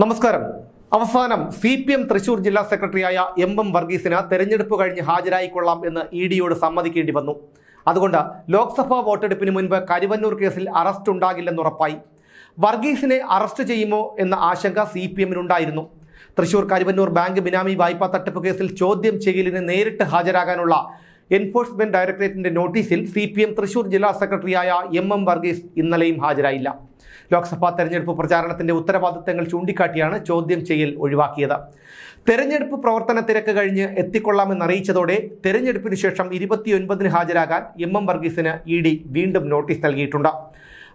നമസ്കാരം. അവസാനം C P M Thrissur ജില്ലാ സെക്രട്ടറിയായ എം എം വർഗീസിന് തെരഞ്ഞെടുപ്പ് കഴിഞ്ഞ് ഹാജരായിക്കൊള്ളാം എന്ന് ഇ ഡിയോട് സമ്മതിക്കേണ്ടി വന്നു. അതുകൊണ്ട് ലോക്സഭാ വോട്ടെടുപ്പിന് മുൻപ് കരുവന്നൂർ കേസിൽ അറസ്റ്റ് ഉണ്ടാകില്ലെന്ന് ഉറപ്പായി. വർഗീസിനെ അറസ്റ്റ് ചെയ്യുമോ എന്ന ആശങ്ക സി പി എമ്മിനുണ്ടായിരുന്നു. തൃശൂർ കരുവന്നൂർ ബാങ്ക് ബിനാമി വായ്പാ തട്ടിപ്പ് കേസിൽ ചോദ്യം ചെയ്യലിന് നേരിട്ട് ഹാജരാകാനുള്ള എൻഫോഴ്സ്മെന്റ് ഡയറക്ടറേറ്റിന്റെ നോട്ടീസിൽ സി തൃശൂർ ജില്ലാ സെക്രട്ടറിയായ എം എം വർഗീസ് ഇന്നലെയും ഹാജരായില്ല. ലോക്സഭാ തെരഞ്ഞെടുപ്പ് പ്രചാരണത്തിന്റെ ഉത്തരവാദിത്തങ്ങൾ ചൂണ്ടിക്കാട്ടിയാണ് ചോദ്യം ചെയ്യൽ ഒഴിവാക്കിയത്. തെരഞ്ഞെടുപ്പ് പ്രവർത്തന തിരക്ക് കഴിഞ്ഞ് എത്തിക്കൊള്ളാമെന്ന് അറിയിച്ചതോടെ തെരഞ്ഞെടുപ്പിന് ശേഷം ഇരുപത്തിയൊൻപതിന് ഹാജരാകാൻ എം എം വർഗീസിന് ഇ വീണ്ടും നോട്ടീസ് നൽകിയിട്ടുണ്ട്.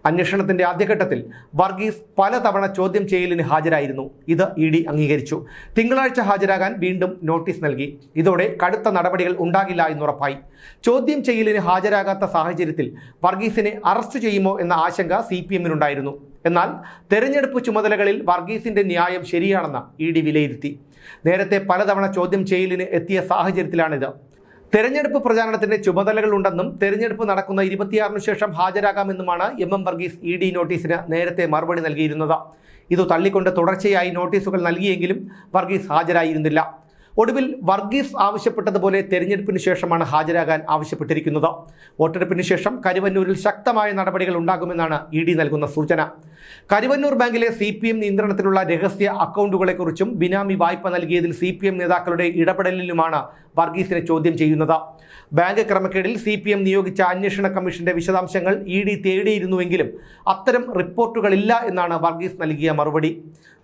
അന്വേഷണത്തിന്റെ ആദ്യഘട്ടത്തിൽ വർഗീസ് പലതവണ ചോദ്യം ചെയ്യലിന് ഹാജരായിരുന്നു. ഇത് ഇ ഡി അംഗീകരിച്ചു. തിങ്കളാഴ്ച ഹാജരാകാൻ വീണ്ടും നോട്ടീസ് നൽകി. ഇതോടെ കടുത്ത നടപടികൾ ഉണ്ടാകില്ല എന്നുറപ്പായി. ചോദ്യം ചെയ്യലിന് ഹാജരാകാത്ത സാഹചര്യത്തിൽ വർഗീസിനെ അറസ്റ്റ് ചെയ്യുമോ എന്ന ആശങ്ക സി പി എമ്മിനുണ്ടായിരുന്നു. എന്നാൽ തെരഞ്ഞെടുപ്പ് ചുമതലകളിൽ വർഗീസിന്റെ ന്യായം ശരിയാണെന്ന് ഇ ഡി വിലയിരുത്തി. നേരത്തെ പലതവണ ചോദ്യം ചെയ്യലിന് എത്തിയ സാഹചര്യത്തിലാണിത്. തെരഞ്ഞെടുപ്പ് പ്രചാരണത്തിന്റെ ചുമതലകളുണ്ടെന്നും തെരഞ്ഞെടുപ്പ് നടക്കുന്ന ഇരുപത്തിയാറിനു ശേഷം ഹാജരാകാമെന്നുമാണ് M M Varghese E D നോട്ടീസിന് നേരത്തെ മറുപടി നൽകിയിരുന്നത്. ഇത് തള്ളിക്കൊണ്ട് തുടർച്ചയായി നോട്ടീസുകൾ നൽകിയെങ്കിലും വർഗീസ് ഹാജരായിരുന്നില്ല. ഒടുവിൽ വർഗീസ് ആവശ്യപ്പെട്ടതുപോലെ തെരഞ്ഞെടുപ്പിന് ശേഷമാണ് ഹാജരാകാൻ ആവശ്യപ്പെട്ടിരിക്കുന്നത്. വോട്ടെടുപ്പിന് ശേഷം കരുവന്നൂരിൽ ശക്തമായ നടപടികൾ ഉണ്ടാകുമെന്നാണ് ഇ ഡി നൽകുന്ന സൂചന. കരുവന്നൂർ ബാങ്കിലെ സി പി എം നിയന്ത്രണത്തിലുള്ള രഹസ്യ അക്കൗണ്ടുകളെക്കുറിച്ചും ബിനാമി വായ്പ നൽകിയതിൽ സി പി എം നേതാക്കളുടെ ഇടപെടലിലുമാണ് വർഗീസിനെ ചോദ്യം ചെയ്യുന്നത്. ബാങ്ക് ക്രമക്കേടിൽ സി പി എം നിയോഗിച്ച അന്വേഷണ കമ്മീഷന്റെ വിശദാംശങ്ങൾ ഇ ഡി തേടിയിരുന്നുവെങ്കിലും അത്തരം റിപ്പോർട്ടുകളില്ല എന്നാണ് വർഗീസ് നൽകിയ മറുപടി.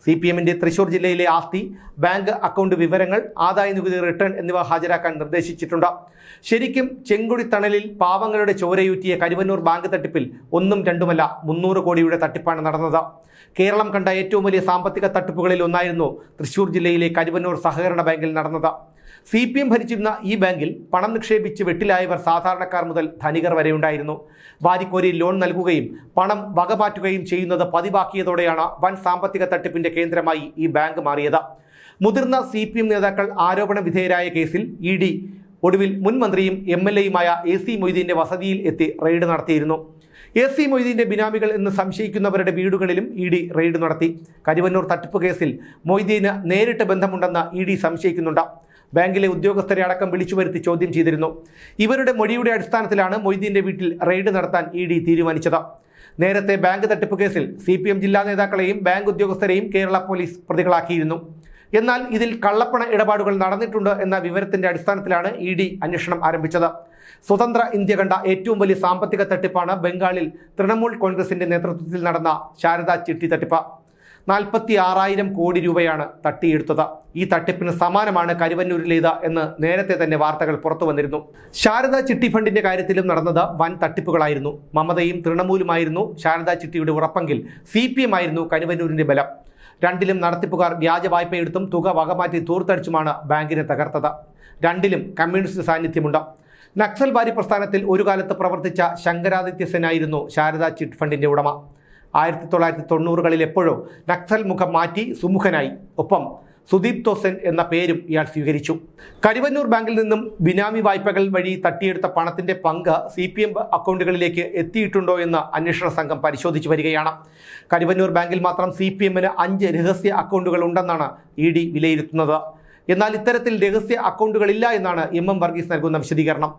സി പി എമ്മിന്റെ തൃശൂർ ജില്ലയിലെ ആസ്തി ബാങ്ക് അക്കൗണ്ട് വിവരങ്ങൾ ആദായ നികുതി റിട്ടേൺ എന്നിവ ഹാജരാക്കാൻ നിർദ്ദേശിച്ചിട്ടുണ്ട്. ശരിക്കും ചെങ്കുടി തണലിൽ പാവങ്ങളുടെ ചോരയൂറ്റിയ കരുവന്നൂർ ബാങ്ക് തട്ടിപ്പിൽ ഒന്നും രണ്ടുമല്ല മുന്നൂറ് കോടിയുടെ തട്ടിപ്പാണ് നടന്നത്. കേരളം കണ്ട ഏറ്റവും വലിയ സാമ്പത്തിക തട്ടിപ്പുകളിൽ ഒന്നായിരുന്നു തൃശൂർ ജില്ലയിലെ കരുവന്നൂർ സഹകരണ ബാങ്കിൽ നടന്നത്. സി പി എം ഭരിച്ചിരുന്ന ഈ ബാങ്കിൽ പണം നിക്ഷേപിച്ച് വെട്ടിലായവർ സാധാരണക്കാർ മുതൽ ധനികർ വരെ ഉണ്ടായിരുന്നു. വാരിക്കോരി ലോൺ നൽകുകയും പണം വകമാറ്റുകയും ചെയ്യുന്നത് പതിവാക്കിയതോടെയാണ് വൻ സാമ്പത്തിക തട്ടിപ്പിന്റെ കേന്ദ്രമായി ഈ ബാങ്ക് മാറിയത്. മുതിർന്ന സി പി എം നേതാക്കൾ ആരോപണ വിധേയരായ കേസിൽ ഇ ഡി ഒടുവിൽ മുൻ മന്ത്രിയും എം എൽ എയുമായ എ സി മൊയ്തീന്റെ വസതിയിൽ എത്തി റെയ്ഡ് നടത്തിയിരുന്നു. എ സി മൊയ്തീന്റെ ബിനാമികൾ എന്ന് സംശയിക്കുന്നവരുടെ വീടുകളിലും ഇ ഡി റെയ്ഡ് നടത്തി. കരുവന്നൂർ തട്ടിപ്പ് കേസിൽ മൊയ്തീന് നേരിട്ട് ബന്ധമുണ്ടെന്ന് ഇ ഡി സംശയിക്കുന്നുണ്ട്. ബാങ്കിലെ ഉദ്യോഗസ്ഥരെ അടക്കം വിളിച്ചു വരുത്തി ചോദ്യം ചെയ്തിരുന്നു. ഇവരുടെ മൊഴിയുടെ അടിസ്ഥാനത്തിലാണ് മൊയ്തീന്റെ വീട്ടിൽ റെയ്ഡ് നടത്താൻ ഇ ഡി തീരുമാനിച്ചത്. നേരത്തെ ബാങ്ക് തട്ടിപ്പ് കേസിൽ സി ജില്ലാ നേതാക്കളെയും ബാങ്ക് ഉദ്യോഗസ്ഥരെയും കേരള പോലീസ് പ്രതികളാക്കിയിരുന്നു. എന്നാൽ ഇതിൽ കള്ളപ്പണ ഇടപാടുകൾ നടന്നിട്ടുണ്ട് എന്ന വിവരത്തിന്റെ അടിസ്ഥാനത്തിലാണ് ഇ ഡി അന്വേഷണം ആരംഭിച്ചത്. സ്വതന്ത്ര ഇന്ത്യ കണ്ട ഏറ്റവും വലിയ സാമ്പത്തിക തട്ടിപ്പാണ് ബംഗാളിൽ തൃണമൂൽ കോൺഗ്രസിന്റെ നേതൃത്വത്തിൽ നടന്ന ശാരദാ ചിട്ടി തട്ടിപ്പ്. നാൽപ്പത്തി ആറായിരം കോടി രൂപയാണ് തട്ടിയെടുത്തത്. ഈ തട്ടിപ്പിന് സമാനമാണ് കരുവന്നൂരിലേത് എന്ന് നേരത്തെ തന്നെ വാർത്തകൾ പുറത്തു വന്നിരുന്നു. ശാരദാ ചിട്ടി ഫണ്ടിന്റെ കാര്യത്തിലും നടന്നത് വൻ തട്ടിപ്പുകളായിരുന്നു. മമതയും തൃണമൂലുമായിരുന്നു ശാരദാ ചിട്ടിയുടെ ഉറപ്പെങ്കിൽ സി ആയിരുന്നു കരുവന്നൂരിന്റെ ബലം. രണ്ടിലും നടത്തിപ്പുകാർ വ്യാജ വായ്പയെടുത്തും തുക വകമാറ്റി തൂർത്തടിച്ചുമാണ് ബാങ്കിനെ തകർത്തത്. രണ്ടിലും കമ്മ്യൂണിസ്റ്റ് സാന്നിധ്യമുണ്ട്. നക്സൽ ബാരി പ്രസ്ഥാനത്തിൽ ഒരു കാലത്ത് പ്രവർത്തിച്ച ശങ്കരാദിത്യ സെനായിരുന്നു ശാരദാ ചിറ്റ് ഫണ്ടിന്റെ ഉടമ. ആയിരത്തി തൊള്ളായിരത്തി തൊണ്ണൂറുകളിൽ എപ്പോഴോ നക്സൽ മുഖം മാറ്റി സുമുഖനായി. ഒപ്പം സുദീപ് തോസൻ എന്ന പേരും ഇയാൾ സ്വീകരിച്ചു. കരുവന്നൂർ ബാങ്കിൽ നിന്നും ബിനാമി വായ്പകൾ വഴി തട്ടിയെടുത്ത പണത്തിന്റെ പങ്ക് സി പി എം അക്കൗണ്ടുകളിലേക്ക് എത്തിയിട്ടുണ്ടോ എന്ന് അന്വേഷണ സംഘം പരിശോധിച്ചു വരികയാണ്. കരുവന്നൂർ ബാങ്കിൽ മാത്രം സി പി എമ്മിന് അഞ്ച് രഹസ്യ അക്കൗണ്ടുകൾ ഉണ്ടെന്നാണ് ഇ ഡി വിലയിരുത്തുന്നത്. എന്നാൽ ഇത്തരത്തിൽ രഹസ്യ അക്കൗണ്ടുകളില്ല എന്നാണ് എം എം വർഗീസ് നൽകുന്ന വിശദീകരണം.